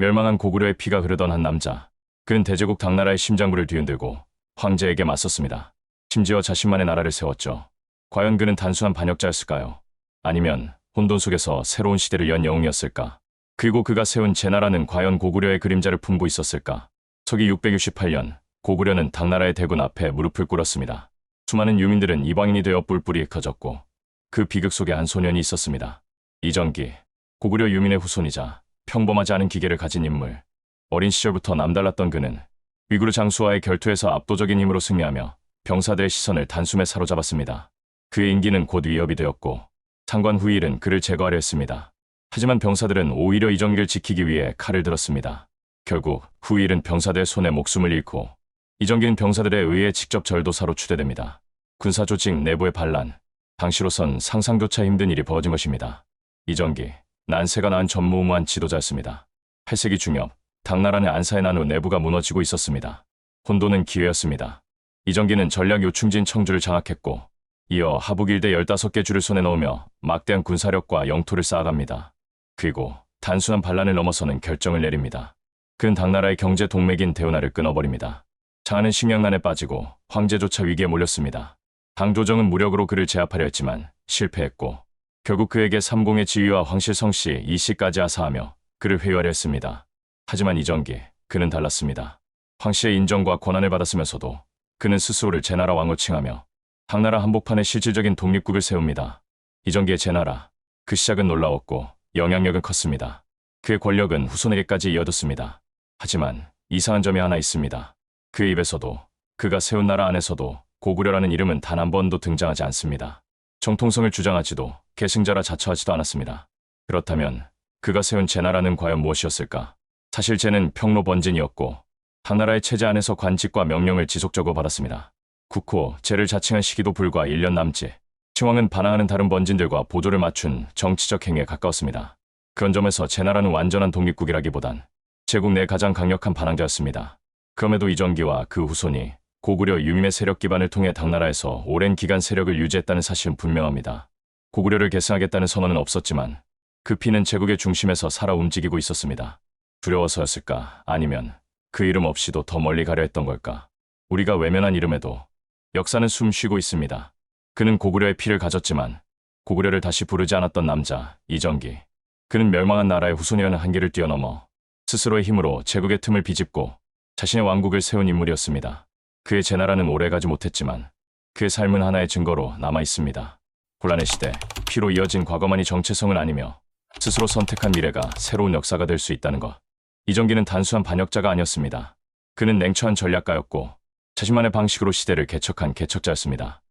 멸망한 고구려의 피가 흐르던 한 남자. 그는 대제국 당나라의 심장부를 뒤흔들고 황제에게 맞섰습니다. 심지어 자신만의 나라를 세웠죠. 과연 그는 단순한 반역자였을까요? 아니면 혼돈 속에서 새로운 시대를 연 영웅이었을까? 그리고 그가 세운 제나라는 과연 고구려의 그림자를 품고 있었을까? 서기 668년 고구려는 당나라의 대군 앞에 무릎을 꿇었습니다. 수많은 유민들은 이방인이 되어 뿔뿔이 커졌고 그 비극 속에 한 소년이 있었습니다. 이정기, 고구려 유민의 후손이자 평범하지 않은 기계를 가진 인물. 어린 시절부터 남달랐던 그는 위구르 장수와의 결투에서 압도적인 힘으로 승리하며 병사들의 시선을 단숨에 사로잡았습니다. 그의 인기는 곧 위협이 되었고 상관 후일은 그를 제거하려 했습니다. 하지만 병사들은 오히려 이정기를 지키기 위해 칼을 들었습니다. 결국 후일은 병사들의 손에 목숨을 잃고 이정기는 병사들에 의해 직접 절도사로 추대됩니다. 군사 조직 내부의 반란, 당시로선 상상조차 힘든 일이 벌어진 것입니다. 이정기, 난세가 낳은 전무후무한 지도자였습니다. 8세기 중엽, 당나라 내 안사의 난후 내부가 무너지고 있었습니다. 혼돈은 기회였습니다. 이정기는 전략 요충진 청주를 장악했고 이어 하북일대 15개 주를 손에 넣으며 막대한 군사력과 영토를 쌓아갑니다. 그리고 단순한 반란을 넘어서는 결정을 내립니다. 그는 당나라의 경제 동맥인 대운하를 끊어버립니다. 장하는 식량난에 빠지고 황제조차 위기에 몰렸습니다. 당조정은 무력으로 그를 제압하려 했지만 실패했고 결국 그에게 삼공의 지위와 황실성 씨 이 씨까지 하사하며 그를 회유하려 했습니다. 하지만 이정기 그는 달랐습니다. 황 씨의 인정과 권한을 받았으면서도 그는 스스로를 제나라 왕으로 칭하며 당나라 한복판에 실질적인 독립국을 세웁니다. 이정기의 제나라 그 시작은 놀라웠고 영향력은 컸습니다. 그의 권력은 후손에게까지 이어졌습니다. 하지만 이상한 점이 하나 있습니다. 그 입에서도 그가 세운 나라 안에서도 고구려라는 이름은 단 한 번도 등장하지 않습니다. 정통성을 주장하지도 계승자라 자처하지도 않았습니다. 그렇다면 그가 세운 제나라는 과연 무엇이었을까? 사실 제는 평로 번진이었고 당나라의 체제 안에서 관직과 명령을 지속적으로 받았습니다. 국호, 제를 자칭한 시기도 불과 1년 남짓. 칭왕은 반항하는 다른 번진들과 보조를 맞춘 정치적 행위에 가까웠습니다. 그런 점에서 제나라는 완전한 독립국이라기보단 제국 내 가장 강력한 반항자였습니다. 그럼에도 이정기와 그 후손이 고구려 유민의 세력 기반을 통해 당나라에서 오랜 기간 세력을 유지했다는 사실은 분명합니다. 고구려를 계승하겠다는 선언은 없었지만 그 피는 제국의 중심에서 살아 움직이고 있었습니다. 두려워서였을까? 아니면 그 이름 없이도 더 멀리 가려 했던 걸까? 우리가 외면한 이름에도 역사는 숨 쉬고 있습니다. 그는 고구려의 피를 가졌지만 고구려를 다시 부르지 않았던 남자 이정기. 그는 멸망한 나라의 후손이라는 한계를 뛰어넘어 스스로의 힘으로 제국의 틈을 비집고 자신의 왕국을 세운 인물이었습니다. 그의 제나라는 오래가지 못했지만 그의 삶은 하나의 증거로 남아 있습니다. 혼란의 시대, 피로 이어진 과거만이 정체성은 아니며 스스로 선택한 미래가 새로운 역사가 될 수 있다는 것. 이정기는 단순한 반역자가 아니었습니다. 그는 냉철한 전략가였고 자신만의 방식으로 시대를 개척한 개척자였습니다.